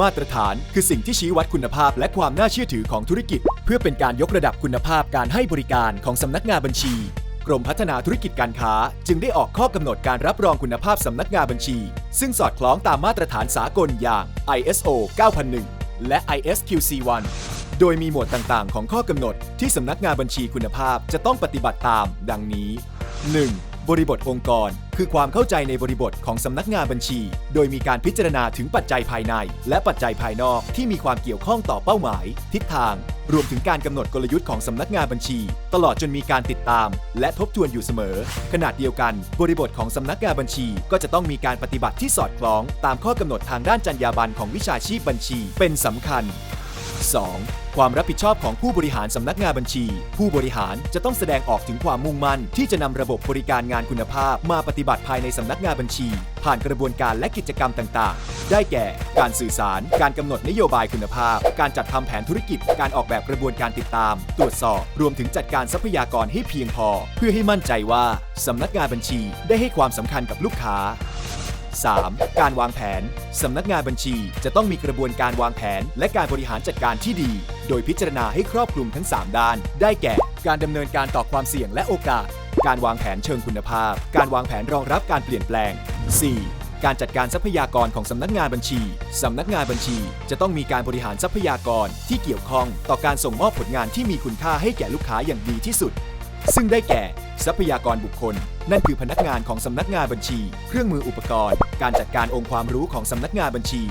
มาตรฐานคือสิ่งที่ชี้วัดคุณภาพและความน่าเชื่อถือของธุรกิจ เพื่อเป็นการยกระดับคุณภาพการให้บริการของสำนักงานบัญชี กรมพัฒนาธุรกิจการค้า จึงได้ออกข้อกำหนดการรับรองคุณภาพสำนักงานบัญชี ซึ่งสอดคล้องตามมาตรฐานสากลอย่าง ISO 9001 และ ISQC1 โดยมีหมวดต่างๆ ของข้อกำหนดที่สำนักงานบัญชีคุณภาพจะต้องปฏิบัติตาม ดังนี้ 1. บริบทองค์กร คือความเข้าใจในบริบทของสำนักงานบัญชี โดยมีการพิจารณาถึงปัจจัยภายใน และปัจจัยภายนอกที่มีความเกี่ยวข้องต่อเป้าหมาย ทิศทาง รวมถึงการกำหนดกลยุทธ์ของสำนักงานบัญชี ตลอดจนมีการติดตาม และทบทวนอยู่เสมอขนาดเดียวกัน บริบทของสำนักงานบัญชี ก็จะต้องมีการปฏิบัติที่สอดคล้อง ตามข้อกำหนดทางด้านจรรยาบรรณของวิชาชีพบัญชี เป็นสำคัญ 2. ความรับผิดชอบของผู้บริหารสำนักงานบัญชี ผู้บริหารจะต้องแสดงออกถึงความมุ่งมั่น ที่จะนำระบบบริการงานคุณภาพ มาปฏิบัติภายในสำนักงานบัญชี ผ่านกระบวนการและกิจกรรมต่างๆ ได้แก่ การสื่อสาร การกำหนดนโยบายคุณภาพ การจัดทำแผนธุรกิจ การออกแบบกระบวนการติดตาม ตรวจสอบ รวมถึงจัดการทรัพยากรให้เพียงพอ เพื่อให้มั่นใจว่าสำนักงานบัญชี ได้ให้ความสำคัญกับลูกค้า 3. การวางแผน สำนักงานบัญชีจะต้องมีกระบวนการวางแผน และการบริหารจัดการที่ดี โดยพิจารณาให้ครอบคลุมทั้ง 3 ด้าน ได้แก่ การดำเนินการต่อความเสี่ยงและโอกาส การวางแผนเชิงคุณภาพ การวางแผนรองรับการเปลี่ยนแปลง 4. การจัดการทรัพยากรของสำนักงานบัญชี สำนักงานบัญชีจะต้องมีการบริหารทรัพยากรที่เกี่ยวข้องต่อการส่งมอบผลงานที่มีคุณค่าให้แก่ลูกค้าอย่างดีที่สุด ซึ่งได้แก่ ทรัพยากรบุคคล นั่นคือพนักงานของสำนักงานบัญชี เครื่องมืออุปกรณ์ การจัดการองค์ความรู้ของสำนักงานบัญชี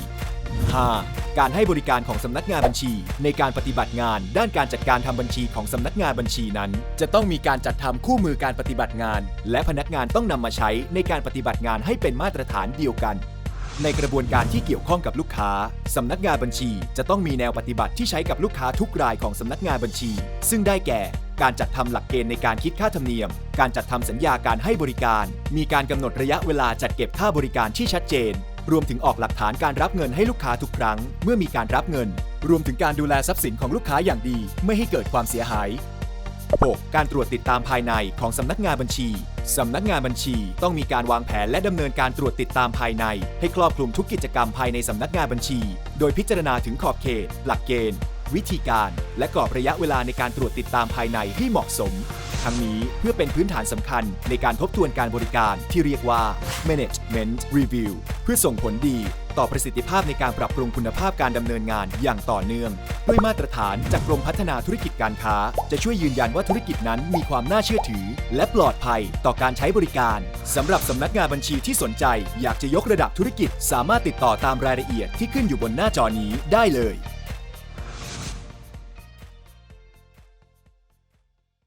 5. การให้บริการของสำนักงานบัญชี ในการปฏิบัติงาน ด้านการจัดการทำบัญชีของสำนักงานบัญชีนั้น จะต้องมีการจัดทำคู่มือการปฏิบัติงาน และพนักงานต้องนำมาใช้ในการปฏิบัติงานให้เป็นมาตรฐานเดียวกัน ในกระบวนการที่เกี่ยวข้องกับลูกค้าสำนักงานบัญชี จะต้องมีแนวปฏิบัติที่ใช้กับลูกค้าทุกรายของสำนักงานบัญชี ซึ่งได้แก่ การจัดทำหลักเกณฑ์ในการคิดค่าธรรมเนียม การจัดทำสัญญาการให้บริการ มีการกำหนดระยะเวลาจัดเก็บค่าบริการที่ชัดเจน รวมถึงออกหลักฐานการรับเงินให้ลูกค้าทุกครั้ง เมื่อมีการรับเงิน รวมถึงการดูแลทรัพย์สินของลูกค้าอย่างดี ไม่ให้เกิดความเสียหาย 6. การตรวจติดตามภายในของสำนักงานบัญชี สำนักงานบัญชีต้องมีการวางแผนและดำเนินการตรวจติดตามภายใน ให้ครอบคลุมทุกกิจกรรมภายในสำนักงานบัญชี โดยพิจารณาถึงขอบเขต หลักเกณฑ์ วิธีการและกรอบระยะเวลาในการตรวจติดตามภายในให้เหมาะสม ทั้งนี้เพื่อเป็นพื้นฐานสำคัญในการทบทวนการบริการที่เรียกว่า management review เพื่อส่งผลดีต่อประสิทธิภาพในการปรับปรุงคุณภาพการดำเนินงานอย่างต่อเนื่อง ด้วยมาตรฐานจากกรมพัฒนาธุรกิจการค้า จะช่วยยืนยันว่าธุรกิจนั้นมีความน่าเชื่อถือ และปลอดภัยต่อการใช้บริการสำหรับสำนักงานบัญชีที่สนใจ อยากจะยกระดับธุรกิจ สามารถติดต่อตามรายละเอียดที่ขึ้นอยู่บนหน้าจอนี้ได้เลย